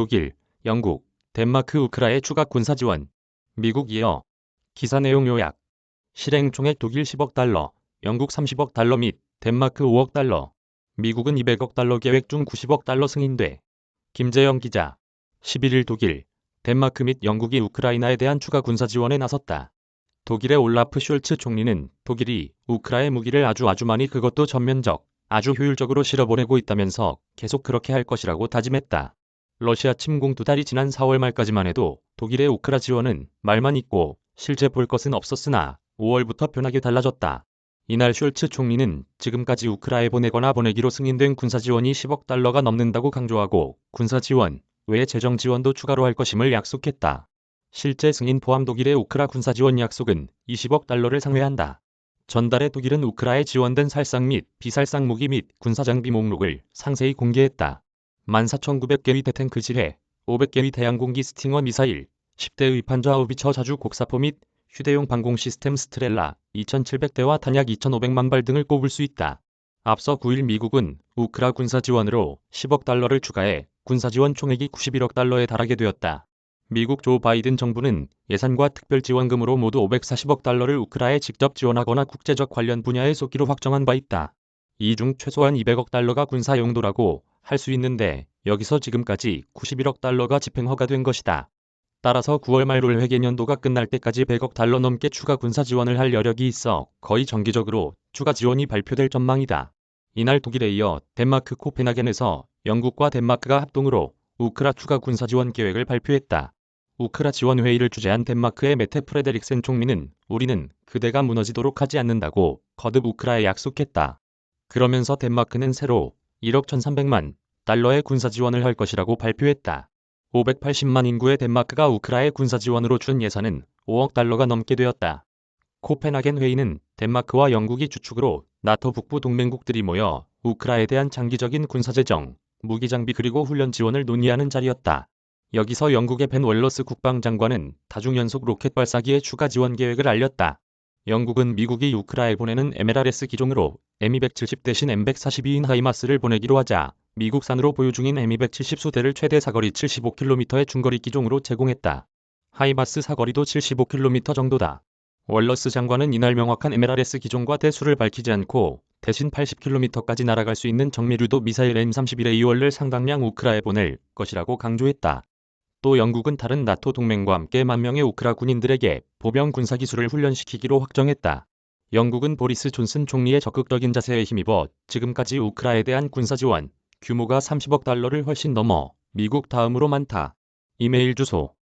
독일, 영국, 덴마크 우크라의 추가 군사 지원. 미국 이어. 기사 내용 요약. 실행 총액 독일 10억 달러, 영국 30억 달러 및 덴마크 5억 달러. 미국은 200억 달러 계획 중 90억 달러 승인돼. 김재영 기자. 11일 독일, 덴마크 및 영국이 우크라이나에 대한 추가 군사 지원에 나섰다. 독일의 올라프 숄츠 총리는 독일이 우크라의 무기를 아주 아주 많이 그것도 전면적, 아주 효율적으로 실어보내고 있다면서 계속 그렇게 할 것이라고 다짐했다. 러시아 침공 두 달이 지난 4월 말까지만 해도 독일의 우크라 지원은 말만 있고 실제 볼 것은 없었으나 5월부터 변하게 달라졌다. 이날 숄츠 총리는 지금까지 우크라에 보내거나 보내기로 승인된 군사 지원이 10억 달러가 넘는다고 강조하고 군사 지원 외 재정 지원도 추가로 할 것임을 약속했다. 실제 승인 포함 독일의 우크라 군사 지원 약속은 20억 달러를 상회한다. 전달에 독일은 우크라에 지원된 살상 및 비살상 무기 및 군사 장비 목록을 상세히 공개했다. 14,900개의 대탱크 지뢰, 500개의 대양공기 스팅어 미사일, 10대의 판저 하우비처 자주 곡사포 및 휴대용 방공 시스템 스트렐라 2,700대와 탄약 2,500만 발 등을 꼽을 수 있다. 앞서 9일 미국은 우크라 군사 지원으로 10억 달러를 추가해 군사 지원 총액이 91억 달러에 달하게 되었다. 미국 조 바이든 정부는 예산과 특별 지원금으로 모두 540억 달러를 우크라에 직접 지원하거나 국제적 관련 분야에 쏟기로 확정한 바 있다. 이 중 최소한 200억 달러가 군사 용도라고 할 수 있는데 여기서 지금까지 91억 달러가 집행 허가 된 것이다. 따라서 9월 말올 회계년도가 끝날 때까지 100억 달러 넘게 추가 군사 지원을 할 여력이 있어 거의 정기적으로 추가 지원이 발표될 전망이다. 이날 독일에 이어 덴마크 코펜하겐에서 영국과 덴마크가 합동으로 우크라 추가 군사 지원 계획을 발표했다. 우크라 지원 회의를 주재한 덴마크의 메테 프레데릭센 총리는 우리는 그대가 무너지도록 하지 않는다고 거듭 우크라에 약속했다. 그러면서 덴마크는 새로 1억 1,300만 달러의 군사 지원을 할 것이라고 발표했다. 580만 인구의 덴마크가 우크라의 군사 지원으로 준 예산은 5억 달러가 넘게 되었다. 코펜하겐 회의는 덴마크와 영국이 주축으로 나토 북부 동맹국들이 모여 우크라에 대한 장기적인 군사 재정, 무기 장비 그리고 훈련 지원을 논의하는 자리였다. 여기서 영국의 벤 월러스 국방장관은 다중 연속 로켓 발사기의 추가 지원 계획을 알렸다. 영국은 미국이 우크라에 보내는 MLRS 기종으로 M270 대신 M142인 하이마스를 보내기로 하자 미국산으로 보유 중인 M270 수대를 최대 사거리 75km의 중거리 기종으로 제공했다. 하이마스 사거리도 75km 정도다. 월러스 장관은 이날 명확한 MLRS 기종과 대수를 밝히지 않고 대신 80km까지 날아갈 수 있는 정밀유도 미사일 M31의 2월을 상당량 우크라에 보낼 것이라고 강조했다. 또 영국은 다른 나토 동맹과 함께 만 명의 우크라 군인들에게 보병 군사 기술을 훈련시키기로 확정했다. 영국은 보리스 존슨 총리의 적극적인 자세에 힘입어 지금까지 우크라에 대한 군사 지원 규모가 30억 달러를 훨씬 넘어 미국 다음으로 많다. 이메일 주소